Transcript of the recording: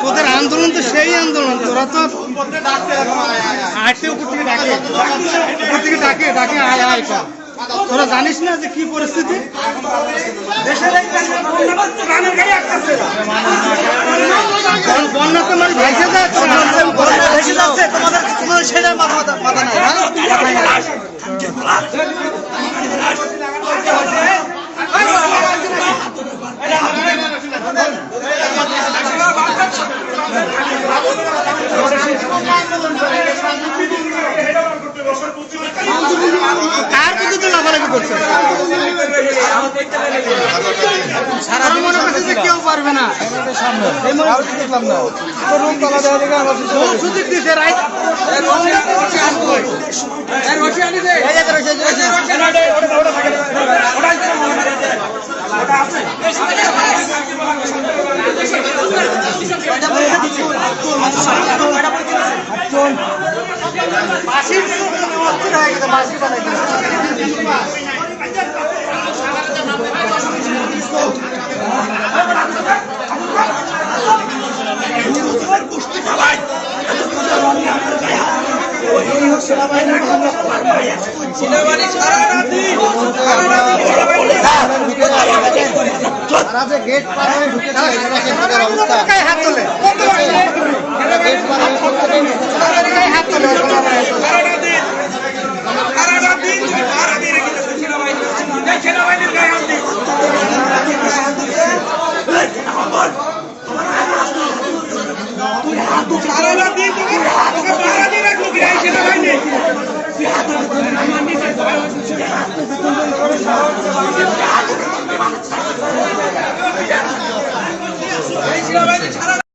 তোদের আন্দোলন তো সেই আন্দোলন তোরা তো আটে উপর থেকে ডাকে। উপর থেকে ডাকে ডাকে আয় আয় কর। তোরা জানিস না যে কি পরিস্থিতি? বন- বন্যা তো মানে ভাইসে ভেসে যাচ্ছে তোমাদের তোমাদের সেটা মাথা মাথা মাথা নাই হ্যাঁ মাথায় নাই। কার প্রতি তো লাফালাফি করছে সারা করছে যে কেউ পারবে না। ও সুযোগ দিছে রাইট তারা যে গেট পার হয়ে ঢুকেছে অবস্থা হাত তোলে গেট পার হয়ে ঢুকেছে গায়ে হাত তোলে সারা